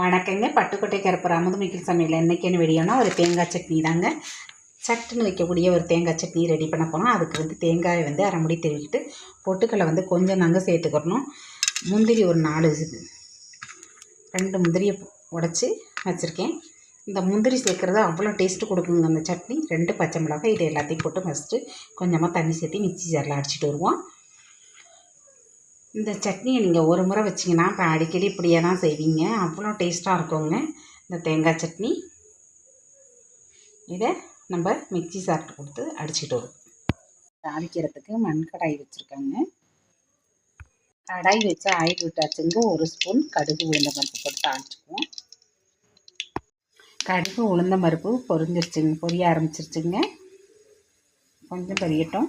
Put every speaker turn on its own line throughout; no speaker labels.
வணக்கங்க. பட்டுக்கோட்டை கருப்பு அமுதமிக்கல் சமையல். என்றைக்குன்னு வீடியோனா ஒரு தேங்காய் சட்னி தாங்க. சட்டுன்னு வைக்கக்கூடிய ஒரு தேங்காய் சட்னி ரெடி பண்ண போனோம் அதுக்கு வந்து தேங்காயை வந்து அரை முடி திருவிக்கிட்டு வந்து கொஞ்சம் தாங்க சேர்த்துக்கிறணும். முந்திரி ஒரு நாலு ரெண்டு முந்திரியை உடச்சி வச்சுருக்கேன். இந்த முந்திரி சேர்க்குறது அவ்வளோ டேஸ்ட்டு கொடுக்குங்க. அந்த சட்னி ரெண்டு பச்சை மிளகாய் இது எல்லாத்தையும் போட்டு ஃபஸ்ட்டு கொஞ்சமாக தண்ணி சேர்த்து மிக்சி ஜாரில் அடிச்சிட்டு வருவோம். இந்த சட்னியை நீங்கள் ஒரு முறை வச்சிங்கன்னா இப்போ அடிக்கடி இப்படியே தான் செய்வீங்க. அவ்வளோ டேஸ்ட்டாக இருக்குங்க இந்த தேங்காய் சட்னி. இதை நம்ம மிக்ஸி சாப்பிட்டு கொடுத்து அடிச்சிட்டு வரும். தாளிக்கிறதுக்கு மண் கடாய் வச்சுருக்காங்க. கடாய் வச்சு ஆயில் விட்டாச்சுங்க. ஒரு ஸ்பூன் கடுகு உளுந்த பருப்பு போட்டு தாளிச்சுக்குவோம். கடுகு உளுந்த பருப்பு பொரிஞ்சிருச்சுங்க பொரிய ஆரம்பிச்சிருச்சுங்க. கொஞ்சம் பொரியட்டும்.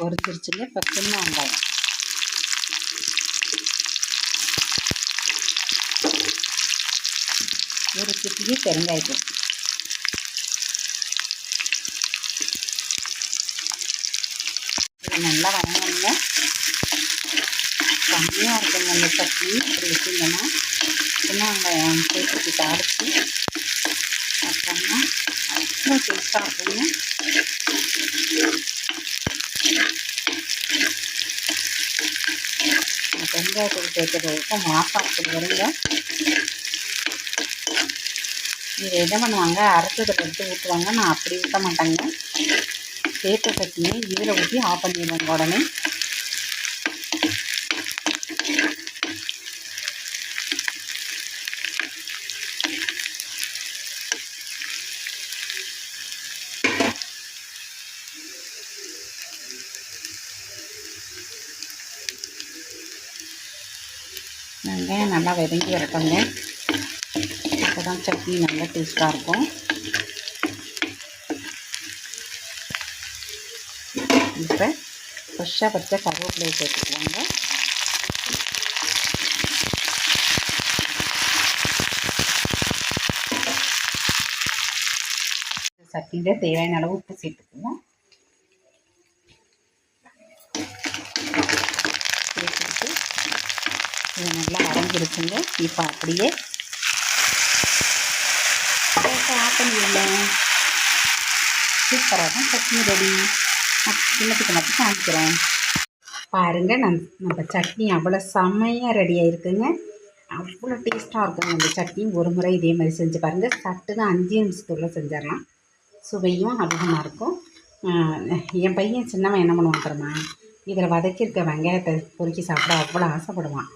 பொரிச்சிருச்சுங்க. இப்போ சின்ன வெங்காயம். ஒரு சிட்டிக்கு பெருங்காயத்தூள். நல்லா வதங்கணுங்க. கம்மியாக இருக்குங்க அந்த சட்னி. இப்படி வச்சிங்கன்னா சின்ன வெங்காயம் சேர்த்து அரைச்சி அப்புறமா அவ்வளோ டேஸ்ட்டாக இருக்குங்க. வெங்காயத்தூள் சேர்க்குறதுக்கும் மாசம் அப்படி வருங்க இது என்ன பண்ணுவாங்க? அரைச்சதை எடுத்து ஊற்றுவாங்க நான் அப்படி ஊற்ற மாட்டேங்க. சேர்த்த சட்டியை இதில் ஊற்றி ஆஃப் பண்ணிடுவாங்க உடனே. வெங்காயம் நல்லா வதங்கி வரட்டோங்க அப்போ தான் சட்னி நல்லா டேஸ்ட்டாக இருக்கும். இப்போ ஃப்ரெஷ்ஷாக பறித்த கருவேப்பிலையை சேர்த்துக்குவாங்க சட்னியில் தேவையான அளவு உப்பு சேர்த்துக்குவோம் இது நல்லா வரைஞ்சிருச்சுங்க இப்போ அப்படியே ஆஃப் பண்ணிடலாம் சூப்பராக தான் சட்னி ரெடி. சின்னத்துக்கு மட்டும் காமிக்கிறேன். பாருங்கள் நம் நம்ம சட்னி அவ்வளோ செம்மையாக ரெடி ஆகிருக்குங்க அவ்வளோ டேஸ்ட்டாக இருக்குங்க அந்த சட்னி. ஒரு முறை இதே மாதிரி செஞ்சு பாருங்கள் சட்டுன்னு அஞ்சு நிமிஷத்துக்குள்ளே செஞ்சிடலாம். சுவையும் அதிகமாக இருக்கும். என் பையன் சின்னவன் என்ன பண்ணுவான் தெரியுமா? இதில் வதக்கியிருக்க வெங்காயத்தை பொறுக்கி சாப்பிட அவ்வளோ ஆசைப்படுவான்.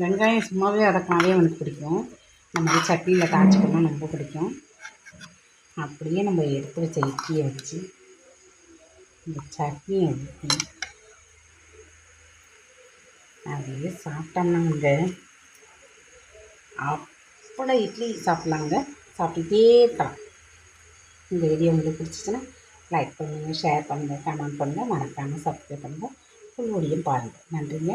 வெங்காயம் சும்மாவே வதக்கினாவே அவனுக்கு பிடிக்கும். இந்த மாதிரி சட்னியில் காய்ச்சிக்கணும் ரொம்ப பிடிக்கும். அப்படியே நம்ம எடுத்து வச்ச இட்லியை வச்சு இந்த சட்னியை ஊற்றி அப்படியே சாப்பிட்டோம்னாங்க. அவ்வளோ இட்லி சாப்பிட்லாங்க. சாப்பிட்டுட்டே இருக்கலாம். இந்த வீடியோ உங்களுக்கு பிடிச்சிச்சின்னா லைக் பண்ணுங்கள் ஷேர் பண்ணுங்கள் கமெண்ட் பண்ணுங்கள் மறக்காமல் சப்ஸ்கிரைப் பண்ணுங்கள் ஃபுல் வீடியோ பாருங்கள் நன்றிங்க.